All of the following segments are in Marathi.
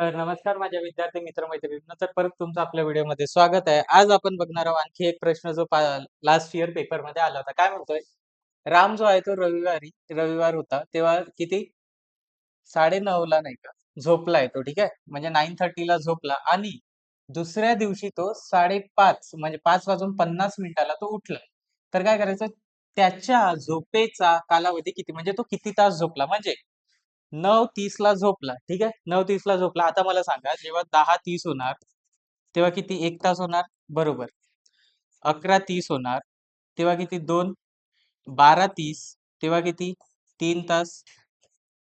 नमस्कार माझ्या विद्यार्थी मित्र मैत्रिणींना तर परत तुमचं आपल्या व्हिडिओमध्ये स्वागत आहे. आज आपण बघणार आहोत आणखी एक प्रश्न जो लास्ट इयर पेपरमध्ये आला होता. काय म्हणतोय? राम जो आहे तो रविवारी रविवार होता. तेव्हा किती? साडे ला नाही का? झोपलाय तो ठीक आहे? म्हणजे नाईन थर्टीला झोपला. आणि दुसऱ्या दिवशी तो साडेपाच म्हणजे पाच वाजून पन्नास मिनिटाला तो उठला. तर काय करायचं? त्याच्या झोपेचा कालावधी किती? म्हणजे तो किती तास झोपला? म्हणजे नऊ तीस ला झोपला ठीक आहे? नऊ तीस ला झोपला. आता मला सांगा जेव्हा दहा तीस होणार तेव्हा किती? एक तास होणार? बरोबर. अकरा तीस होणार तेव्हा किती? दोन. बारा तीस तेव्हा किती? तीन तास.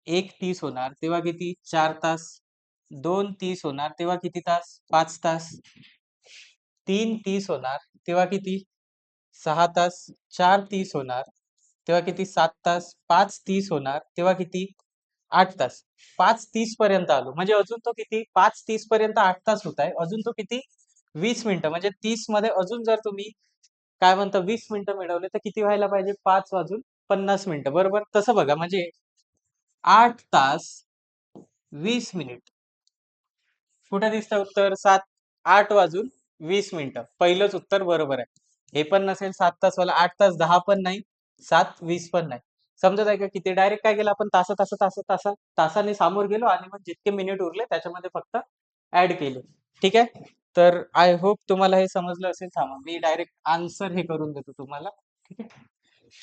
एक तीस होणार तेव्हा किती? चार तास. दोन तीस होणार तेव्हा किती तास? पाच तास. तीन तीस होणार तेव्हा किती? सहा तास. चार तीस होणार तेव्हा किती? सात तास. पाच तीस होणार तेव्हा किती? आठ तास. पाच तीस पर्यंत आलो. म्हणजे अजून तो किती? पाच तीस पर्यंत आठ तास होत आहे. अजून तो किती? वीस मिनिटं. म्हणजे तीसमध्ये अजून जर तुम्ही काय म्हणता वीस मिनिटं मिळवले तर किती व्हायला पाहिजे? पाच वाजून पन्नास मिनिटं. बरोबर? तसं बघा. म्हणजे आठ तास वीस मिनिट. कुठे दिसतं उत्तर? सात आठ वाजून वीस मिनिटं. पहिलंच उत्तर बरोबर आहे. हे पण नसेल सात तास वाला आठ तास दहा पण नाही. सात वीस पण नाही. समजत आहे का की ते डायरेक्ट काय केलं? आपण तास तास तास तास तासाने सामोर गेलो आणि मग जितके मिनिट उरले त्याच्यामध्ये फक्त ऍड केले. ठीक आहे? तर आय होप तुम्हाला हे समजलं असेल थांबा. मी डायरेक्ट आन्सर हे करून देतो तुम्हाला. ठीक आहे?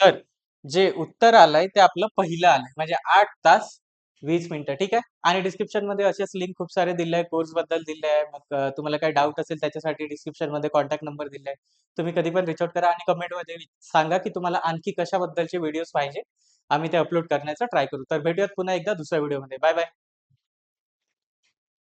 तर जे उत्तर आलंय ते आपलं पहिलं आलंय. म्हणजे आठ तास वीस मिनिटं ठीक आहे? आणि डिस्क्रिप्शनमध्ये असेच लिंक खूप सारे दिले आहे कोर्सबद्दल दिले आहे मग तुम्हाला काही डाऊट असेल त्याच्यासाठी डिस्क्रिप्शनमध्ये कॉन्टॅक्ट नंबर दिले आहे तुम्ही कधी पण रिच आउट करा आणि कमेंटमध्ये सांगा की तुम्हाला आणखी कशाबद्दलचे व्हिडिओज पाहिजे. आम्ही ते अपलोड करण्याचा ट्राय करू. तर भेटूयात पुन्हा एकदा दुसऱ्या व्हिडिओमध्ये बाय बाय